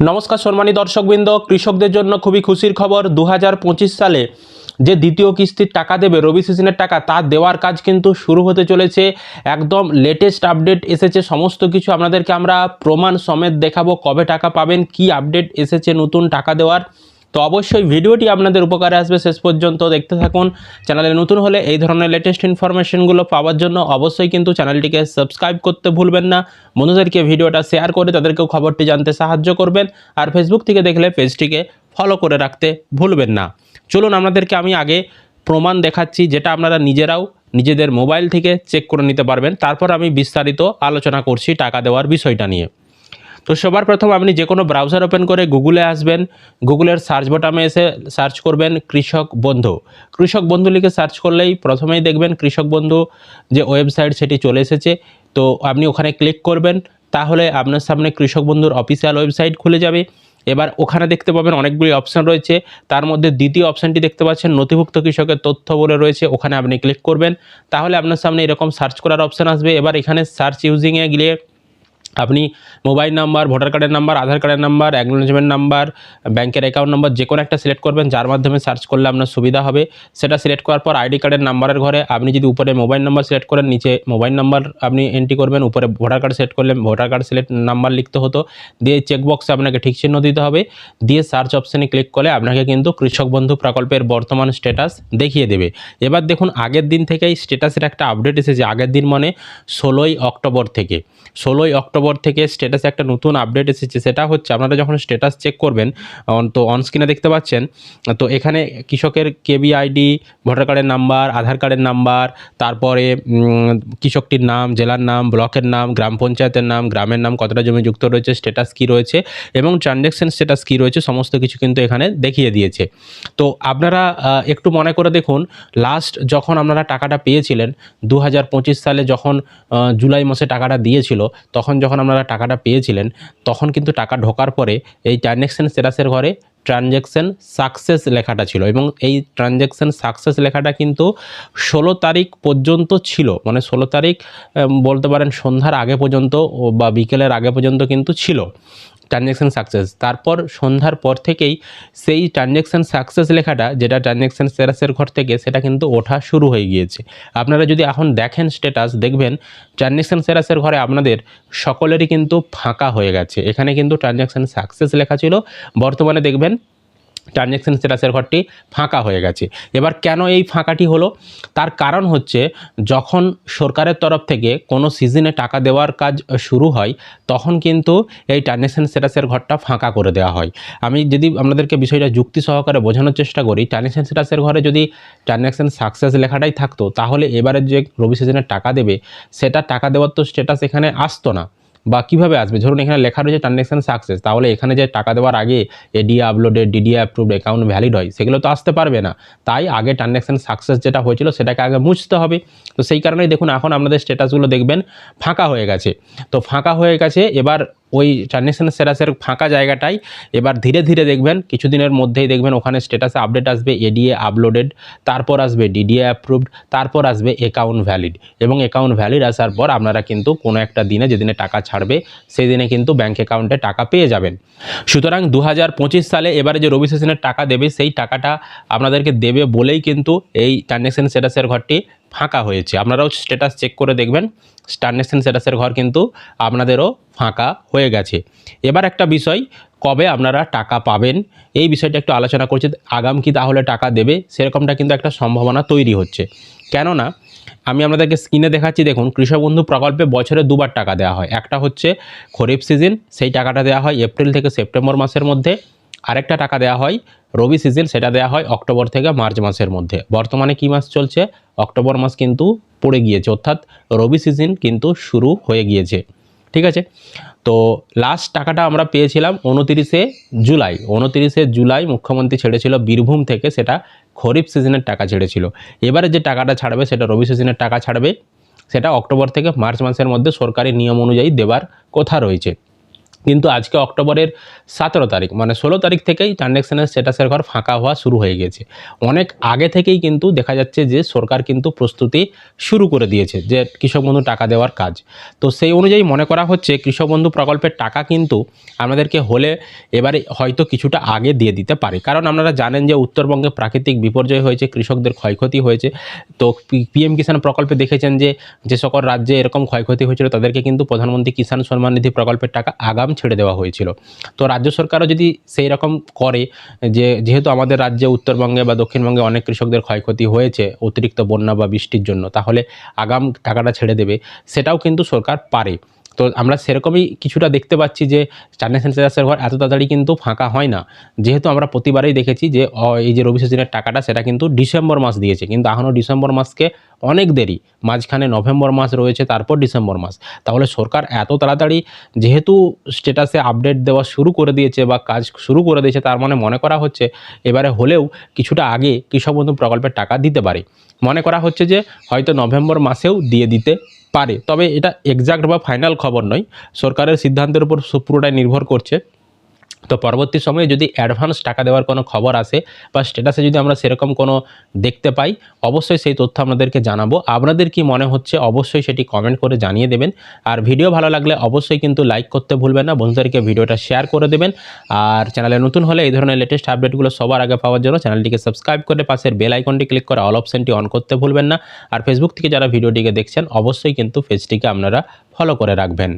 নমস্কার সম্মানী দর্শকবৃন্দ, কৃষকদের জন্য খুবই খুশির খবর দু হাজার পঁচিশ সালে যে দ্বিতীয় কিস্তির টাকা দেবে, রবি সিজনের টাকা, তা দেওয়ার কাজ কিন্তু শুরু হতে চলেছে। একদম লেটেস্ট আপডেট এসেছে, সমস্ত কিছু আপনাদেরকে আমরা প্রমাণ সমেত দেখাবো, কবে টাকা পাবেন, কি আপডেট এসেছে, নতুন টাকা দেওয়ার। তো অবশ্যই ভিডিওটি আপনাদের উপকারে আসবে। শেষ পর্যন্ত দেখতে থাকুন। চ্যানেলে নতুন হলে এই ধরনের লেটেস্ট ইনফরমেশনগুলো পাওয়ার জন্য অবশ্যই কিন্তু চ্যানেলটিকে সাবস্ক্রাইব করতে ভুলবেন না। বন্ধুদেরকে ভিডিওটা শেয়ার করে তাদেরকেও খবরটি জানতে সাহায্য করবেন। আর ফেসবুক থেকে দেখলে পেজটিকে ফলো করে রাখতে ভুলবেন না। চলুন আপনাদেরকে আমি আগে প্রমাণ দেখাচ্ছি, যেটা আপনারা নিজেরাও নিজেদের মোবাইল থেকে চেক করে নিতে পারবেন। তারপর আমি বিস্তারিত আলোচনা করছি টাকা দেওয়ার বিষয়টা নিয়ে। তো সবার প্রথম আপনি যে কোনো ব্রাউজার ওপেন করে গুগলে আসবেন গুগলের সার্চ বটামে এসে সার্চ করবেন কৃষক বন্ধু। কৃষক বন্ধু লিখে সার্চ করলেই প্রথমেই দেখবেন কৃষক বন্ধু যে ওয়েবসাইট সেটি চলে এসেছে। তো আপনি ওখানে ক্লিক করবেন, তাহলে আপনার সামনে কৃষক বন্ধুর অফিসিয়াল ওয়েবসাইট খুলে যাবে। এবার ওখানে দেখতে পাবেন অনেকগুলি অপশান রয়েছে। তার মধ্যে দ্বিতীয় অপশানটি দেখতে পাচ্ছেন, নথিভুক্ত কৃষকের তথ্য বলে রয়েছে, ওখানে আপনি ক্লিক করবেন। তাহলে আপনার সামনে এরকম সার্চ করার অপশান আসবে। এবার এখানে সার্চ ইউজিংয়ে গিয়ে আপনি মোবাইল নাম্বার, ভোটার কার্ডের নাম্বার, আধার কার্ডের নাম্বার অ্যাকনোলেজমেন্ট নাম্বার, ব্যাংকের অ্যাকাউন্ট নাম্বার, যে কোনো একটা সিলেক্ট করবেন, যার মাধ্যমে সার্চ করলে আপনার সুবিধা হবে। সেটা সিলেক্ট করার পর আইডি কার্ডের নাম্বারের ঘরে আপনি যদি উপরে মোবাইল নাম্বার সিলেক্ট করেন, নিচে মোবাইল নাম্বার আপনি এন্ট্রি করবেন, উপরে ভোটার কার্ড সিলেক্ট করলে ভোটার কার্ড সিলেক্ট নাম্বার লিখতে হতো। দিয়ে চেকবক্সে আপনাকে ঠিক চিহ্ন দিতে হবে। দিয়ে সার্চ অপশানে ক্লিক করলে আপনাকে কিন্তু কৃষক বন্ধু প্রকল্পের বর্তমান স্ট্যাটাস দেখিয়ে দেবে। এবার দেখুন, আগের দিন থেকেই স্ট্যাটাসের একটা আপডেট এসেছে আগের দিন মানে ষোলোই অক্টোবর থেকে। ষোলোই অক্টোবর থেকে স্ট্যাটাসে একটা নতুন আপডেট এসেছে, সেটা হচ্ছে আপনারা যখন স্ট্যাটাস চেক করবেন তো অনস্ক্রিনে দেখতে পাচ্ছেন, তো এখানে কৃষকের কেবি আইডি ভোটার কার্ডের নাম্বার আধার কার্ডের নাম্বার তারপরে কৃষকটির নাম, জেলার নাম, ব্লকের নাম, গ্রাম পঞ্চায়েতের নাম, গ্রামের নাম, কতটা জমি যুক্ত রয়েছে স্ট্যাটাস কী রয়েছে, এবং ট্রানজ্যাকশন স্ট্যাটাস কী রয়েছে, সমস্ত কিছু কিন্তু এখানে দেখিয়ে দিয়েছে। তো আপনারা একটু মনে করে দেখুন লাস্ট যখন আপনারা টাকাটা পেয়েছিলেন দু হাজার পঁচিশ সালে যখন জুলাই মাসে টাকাটা দিয়েছিল, তখন যখন আপনারা টাকাটা পেয়েছিলেন, তখন কিন্তু টাকা ঢোকার পরে এই ট্রানজ্যাকশান স্ট্যাটাসের ঘরে ট্রানজ্যাকশান সাকসেস লেখাটা ছিল এবং এই ট্রানজ্যাকশান সাকসেস লেখাটা কিন্তু ষোলো তারিখ পর্যন্ত ছিল। মানে ষোলো তারিখ বলতে পারেন সন্ধ্যার আগে পর্যন্ত বা বিকেলের আগে পর্যন্ত কিন্তু ছিল। ট্রানজ্যাকশন সাকসেস তারপর সন্ধ্যার পর থেকেই সেই ট্রানজ্যাকশান সাকসেস লেখাটা, যেটা ট্রানজ্যাকশান স্ট্যাটাসের ঘর থেকে, সেটা কিন্তু ওঠা শুরু হয়ে গিয়েছে। আপনারা যদি এখন দেখেন স্ট্যাটাস দেখবেন ট্রানজ্যাকশান স্ট্যাটাসের ঘরে আপনাদের সকলেরই কিন্তু ফাঁকা হয়ে গেছে। এখানে কিন্তু ট্রানজ্যাকশান সাকসেস লেখা ছিল। বর্তমানে দেখবেন ট্রানজ্যাকশন স্ট্যাটাসের ঘরটি ফাঁকা হয়ে গেছে। এবার কেন এই ফাঁকাটি হলো? তার কারণ হচ্ছে, যখন সরকারের তরফ থেকে কোনো সিজনে টাকা দেওয়ার কাজ শুরু হয়, তখন কিন্তু এই ট্রানজ্যাকশন স্ট্যাটাসের ঘরটা ফাঁকা করে দেওয়া হয়। আমি যদি আপনাদেরকে বিষয়টা যুক্তি সহকারে বোঝানোর চেষ্টা করি ট্রানজ্যাকশন স্ট্যাটাসের ঘরে যদি ট্রানজ্যাকশন সাকসেস লেখাটাই থাকতো, তাহলে এবারে যে রবি সিজনে টাকা দেবে, সেটা টাকা দেওয়ার তো স্ট্যাটাস এখানে আসতো না। বা কীভাবে আসবে? ধরুন এখানে লেখা রয়েছে ট্রানজ্যাকশান সাকসেস তাহলে এখানে যে টাকা দেওয়ার আগে AD uploaded DD approved account valid হয়, সেগুলো তো আসতে পারবে না। তাই আগে ট্রানজ্যাকশান সাকসেস যেটা হয়েছিল সেটাকে আগে মুছতে হবে। তো সেই কারণেই দেখুন, এখন আপনাদের স্ট্যাটাসগুলো দেখবেন ফাঁকা হয়ে গেছে। তো ফাঁকা হয়ে গেছে, এবার ওই ট্রানজ্যাকশন স্ট্যাটাসের ফাঁকা জায়গাটাই। এবার ধীরে ধীরে দেখবেন, কিছুদিনের মধ্যেই দেখবেন ওখানে স্ট্যাটাসে আপডেট আসবে এডিএ আপলোডেড তারপর আসবে ডিডিএ অ্যাপ্রুভড তারপর আসবে অ্যাকাউন্ট ভ্যালিড এবং অ্যাকাউন্ট ভ্যালিড আসার পর আপনারা কিন্তু কোনো একটা দিনে যেদিনে টাকা ছাড়বে সেই দিনে কিন্তু ব্যাঙ্ক অ্যাকাউন্টে টাকা পেয়ে যাবেন। সুতরাং দু হাজার পঁচিশ সালে এবারে যে রবি সেশনের টাকা দেবে, সেই টাকাটা আপনাদেরকে দেবে বলেই কিন্তু এই ট্রানজ্যাকশন স্ট্যাটাসের ঘরটি ফাঁকা হয়েছে। আপনারাও স্ট্যাটাস চেক করে দেখবেন। ট্রানজ্যাকশন স্ট্যাটাসের ঘর কিন্তু আপনাদেরও ফাঁকা হয়ে গেছে। এবার একটা বিষয়, কবে আপনারা টাকা পাবেন? এই বিষয়টা একটু আলোচনা করছি। আগাম কি তাহলে টাকা দেবে? সেরকমটা কিন্তু একটা সম্ভাবনা তৈরি হচ্ছে। কেননা, আমি আপনাদেরকে স্ক্রিনে দেখাচ্ছি, দেখুন, কৃষক বন্ধু প্রকল্পে বছরে দুবার টাকা দেওয়া হয়। একটা হচ্ছে খরিফ সিজন সেই টাকাটা দেওয়া হয় এপ্রিল থেকে সেপ্টেম্বর মাসের মধ্যে। আরেকটা টাকা দেওয়া হয়, রবি সিজন সেটা দেওয়া হয় অক্টোবর থেকে মার্চ মাসের মধ্যে। বর্তমানে কি মাস চলছে? অক্টোবর মাস কিন্তু পড়ে গিয়েছে, অর্থাৎ রবি সিজন কিন্তু শুরু হয়ে গিয়েছে। ঠিক আছে? তো লাস্ট টাকাটা আমরা পেয়েছিলাম উনতিরিশে জুলাই। উনতিরিশে জুলাই মুখ্যমন্ত্রী ছেড়েছিল বীরভূম থেকে, সেটা খরিফ সিজনের টাকা ছেড়েছিল। এবারে যে টাকাটা ছাড়বে, সেটা রবি সিজনের টাকা ছাড়বে। সেটা অক্টোবর থেকে মার্চ মাসের মধ্যে সরকারি নিয়ম অনুযায়ী দেবার কথা রয়েছে। কিন্তু আজকে অক্টোবরের সতেরো তারিখ মানে ষোলো তারিখ থেকেই ট্রানজ্যাকশনের স্ট্যাটাসের ঘর ফাঁকা হওয়া শুরু হয়ে গেছে অনেক আগে থেকেই কিন্তু দেখা যাচ্ছে যে সরকার কিন্তু প্রস্তুতি শুরু করে দিয়েছে যে কৃষক বন্ধু টাকা দেওয়ার কাজ। তো সেই অনুযায়ী মনে করা হচ্ছে কৃষক বন্ধু প্রকল্পের টাকা কিন্তু আমাদেরকে হলে এবারে হয়তো কিছুটা আগে দিয়ে দিতে পারে। কারণ আপনারা জানেন যে উত্তরবঙ্গে প্রাকৃতিক বিপর্যয় হয়েছে, কৃষকদের ক্ষয়ক্ষতি হয়েছে। তো পিএম কিষাণ প্রকল্পে দেখেছেন যে যে সকল রাজ্যে এরকম ক্ষয়ক্ষতি হয়েছিল, তাদেরকে কিন্তু প্রধানমন্ত্রী কিষাণ সম্মান নিধি প্রকল্পের টাকা আগাম ছেড়ে দেওয়া হয়েছিল। তো রাজ্য সরকারও যদি সেই রকম করে যে, যেহেতু আমাদের রাজ্যে উত্তরবঙ্গে বা দক্ষিণবঙ্গে অনেক কৃষকদের ক্ষয়ক্ষতি হয়েছে অতিরিক্ত বন্যা বা বৃষ্টির জন্য, তাহলে আগাম টাকাটা ছেড়ে দেবে, সেটাও কিন্তু সরকার পারে। তো আমরা সেরকমই কিছুটা দেখতে পাচ্ছি যে ট্রানজ্যাকশন স্ট্যাটাসের ঘর এত তাড়াতাড়ি কিন্তু ফাঁকা হয় না। যেহেতু আমরা প্রতিবারেই দেখেছি যে এই যে রবি সিজনের টাকাটা সেটা কিন্তু ডিসেম্বর মাস দিয়েছে। কিন্তু এখনও ডিসেম্বর মাসকে অনেক দেরি। মাঝখানে নভেম্বর মাস রয়েছে, তারপর ডিসেম্বর মাস। তাহলে সরকার এত তাড়াতাড়ি যেহেতু স্ট্যাটাসে আপডেট দেওয়া শুরু করে দিয়েছে বা কাজ শুরু করে দিয়েছে, তার মানে মনে করা হচ্ছে এবারে হলেও কিছুটা আগে কৃষক বন্ধু প্রকল্পের টাকা দিতে পারে। মনে করা হচ্ছে যে, হয়তো নভেম্বর মাসেও দিয়ে দিতে পারে। তবে এটা এক্সাক্ট বা ফাইনাল খবর নয়। সরকারের সিদ্ধান্তের উপর পুরোটাই নির্ভর করছে। তো পরবর্তী সময়ে যদি অ্যাডভান্স টাকা দেওয়ার কোনো খবর আসে বা স্ট্যাটাসে যদি আমরা সেরকম কোনো দেখতে পাই, অবশ্যই সেই তথ্য আপনাদেরকে জানাব। আপনাদের কি মনে হচ্ছে অবশ্যই সেটি কমেন্ট করে জানিয়ে দেবেন। আর ভিডিও ভালো লাগলে অবশ্যই কিন্তু লাইক করতে ভুলবেন না, বন্ধুদেরকে ভিডিওটা শেয়ার করে দেবেন। আর চ্যানেলে নতুন হলে এই ধরনের লেটেস্ট আপডেটগুলো সবার আগে পাওয়ার জন্য চ্যানেলটিকে সাবস্ক্রাইব করে পাশের বেল আইকনটি ক্লিক করে অল অপশনটি অন করতে ভুলবেন না। আর ফেসবুক থেকে যারা ভিডিওটিকে দেখছেন, অবশ্যই কিন্তু পেজটিকে আপনারা ফলো করে রাখবেন।